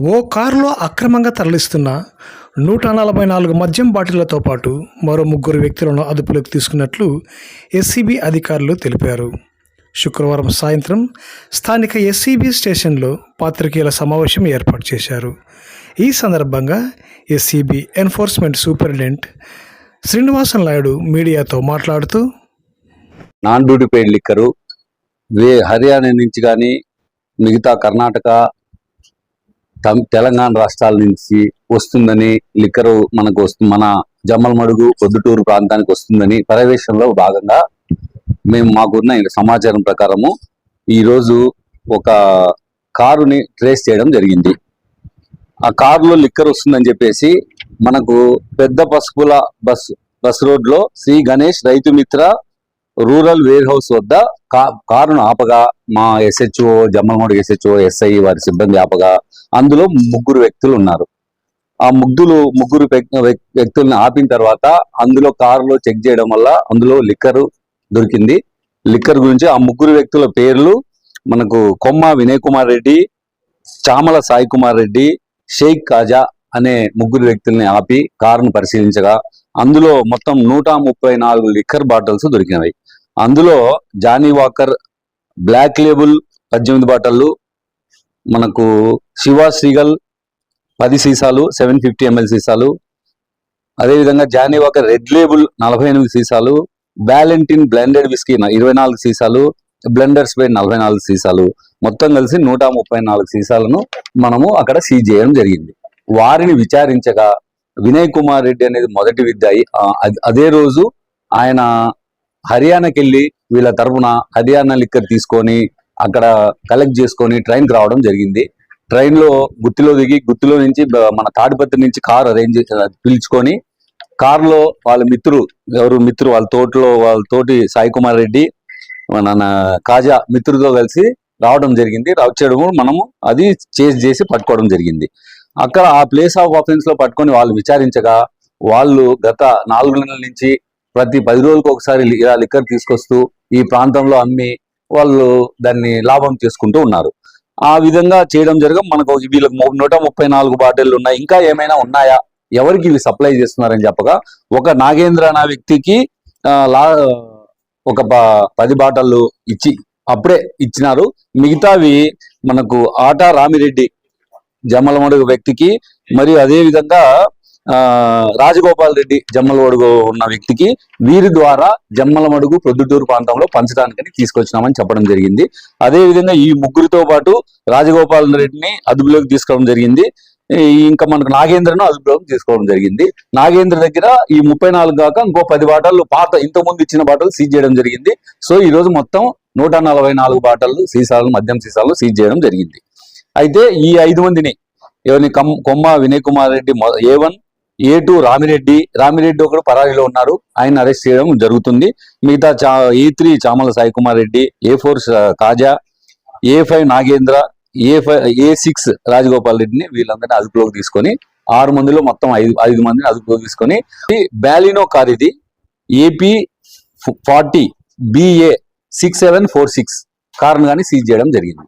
ఓ కారులో అక్రమంగా తరలిస్తున్న నూట నలభై నాలుగు మద్యం బాటిళ్ళతో పాటు మరో ముగ్గురు వ్యక్తులను అదుపులోకి తీసుకున్నట్లు ఎస్సీబీ అధికారులు తెలిపారు. శుక్రవారం సాయంత్రం స్థానిక ఎస్సీబీ స్టేషన్లో పాత్రికేయుల సమావేశం ఏర్పాటు చేశారు. ఈ సందర్భంగా SCB enforcement superintendent Srinivasan Naidu మీడియాతో మాట్లాడుతూ నాన్ డ్యూటీ పెయిడ్ లిక్కరు వే హర్యానా నుంచి కానీ మిగతా కర్ణాటక తెలంగాణ రాష్ట్రాల నుంచి వస్తుందని లిక్కరు మనకు వస్తుంది మన జమ్మలమడుగు పొద్దుటూరు ప్రాంతానికి వస్తుందని పర్యవేక్షణలో భాగంగా మేము మాకున్న సమాచారం ప్రకారము ఈరోజు ఒక కారుని ట్రేస్ చేయడం జరిగింది. ఆ కారులో లిక్కర్ వస్తుందని చెప్పేసి మనకు పెద్ద పసుపుల బస్ బస్ రోడ్లో Shri Ganesh Rythu Mitra rural wear house వద్ద కా- కారును ఆపగా మా ఎస్హెచ్ఓ జమ్మలమూడి ఎస్హెచ్ఓ ఎస్ఐ వారి సిబ్బంది ఆపగా అందులో ముగ్గురు వ్యక్తులు ఉన్నారు. ఆ ముగ్గురు ముగ్గురు వ్యక్- వ్యక్తుల్ని ఆపిన తర్వాత అందులో కారులో చెక్ చేయడం వల్ల అందులో లిక్కర్ దొరికింది. లిక్కర్ గురించి ఆ ముగ్గురు వ్యక్తుల పేర్లు మనకు కొమ్మ వినయ్ కుమార్ రెడ్డి చామల సాయి కుమార్ రెడ్డి షేక్ కాజా అనే ముగ్గురు వ్యక్తుల్ని ఆపి కారును పరిశీలించగా అందులో మొత్తం నూట ముప్పై నాలుగు లిక్కర్ బాటిల్స్ దొరికినవి అందులో జానీ వాకర్ బ్లాక్ లేబుల్ పద్దెనిమిది బాటిళ్ళు మనకు శివా శ్రీగల్ పది సీసాలు సెవెన్ ఫిఫ్టీ ఎంఎల్ సీసాలు అదేవిధంగా జానీ వాకర్ రెడ్ లేబుల్ నలభై ఎనిమిది సీసాలు బ్యాలెంటిన్ బ్లెండెడ్ విస్కీ ఇరవై నాలుగు సీసాలు బ్లెండర్ స్పేడ్ నలభై నాలుగు సీసాలు. మొత్తం కలిసి నూట ముప్పై నాలుగు సీసాలను మనము అక్కడ సీజ్ చేయడం జరిగింది. వారిని విచారించగా వినయ్ కుమార్ రెడ్డి అనేది మొదటి విద్యాయి అదే రోజు ఆయన హర్యానాకి వెళ్ళి వీళ్ళ తరఫున హర్యానా లిక్కర్ తీసుకొని అక్కడ కలెక్ట్ చేసుకొని ట్రైన్కి రావడం జరిగింది. ట్రైన్లో గుత్తిలో దిగి గుత్తిలో నుంచి మన తాడిపత్రి నుంచి కార్ అరేంజ్ పిలుచుకొని కార్లో వాళ్ళ మిత్రులు ఎవరు మిత్రు వాళ్ళ తోటలో వాళ్ళ తోటి సాయి కుమార్ రెడ్డి మన కాజా మిత్రులతో కలిసి రావడం జరిగింది. వచ్చేయడము మనము అది చేసి చేసి పట్టుకోవడం జరిగింది. అక్కడ ఆ ప్లేస్ ఆఫ్ ఆఫెన్స్లో పట్టుకొని వాళ్ళు విచారించగా వాళ్ళు గత నాలుగు నెలల నుంచి ప్రతి పది రోజులకు ఒకసారి ఇలా లిక్కర్ తీసుకొస్తూ ఈ ప్రాంతంలో అమ్మి వాళ్ళు దాన్ని లాభం చేసుకుంటూ ఉన్నారు. ఆ విధంగా చేయడం జరగ మనకు వీళ్ళకి నూట ముప్పై నాలుగు బాటిల్లు ఉన్నాయి. ఇంకా ఏమైనా ఉన్నాయా? ఎవరికి ఇవి సప్లై చేస్తున్నారని చెప్పగా ఒక నాగేంద్ర అనే వ్యక్తికి లా ఒక పది బాటళ్ళు ఇచ్చి అప్పుడే ఇచ్చినారు. మిగతావి మనకు ఆటా రామిరెడ్డి జమ్మలమడుగు వ్యక్తికి మరియు అదే విధంగా ఆ రాజగోపాల్ రెడ్డి జమ్మలమడుగు ఉన్న వ్యక్తికి వీరి ద్వారా జమ్మలమడుగు ప్రొద్దుటూరు ప్రాంతంలో పంచడానికని తీసుకొచ్చినామని చెప్పడం జరిగింది. అదే విధంగా ఈ ముగ్గురితో పాటు రాజగోపాల్ రెడ్డిని అదుపులోకి తీసుకోవడం జరిగింది. ఇంకా మనకు నాగేంద్రను అదుపులోకి తీసుకోవడం జరిగింది. నాగేంద్ర దగ్గర ఈ ముప్పై నాలుగు కాక ఇంకో పది బాటలు పాత ఇంతకుముందు ఇచ్చిన బాటలు సీజ్ చేయడం జరిగింది. సో ఈ రోజు మొత్తం నూట నలభై నాలుగు బాటలు సీసాలు మద్యం సీసాలు సీజ్ చేయడం జరిగింది. అయితే ఈ ఐదు మందిని ఎవరిని కమ్ కొమ్మ Vinay Kumar Reddy A one A two Ramireddy Ramireddy ఒకడు పరారీలో ఉన్నారు. ఆయన అరెస్ట్ చేయడం జరుగుతుంది. మిగతా చా A three Chamala Sai Kumar Reddy A four Kaja A five Nagendra A five A six Rajagopal రెడ్డిని వీళ్ళందరినీ అదుపులోకి తీసుకొని ఆరు మందిలో మొత్తం ఐదు ఐదు మందిని అదుపులోకి తీసుకొని బ్యాలినో కార్ ఇది AP forty BA six seven four six కార్ను కానీ సీజ్ చేయడం జరిగింది.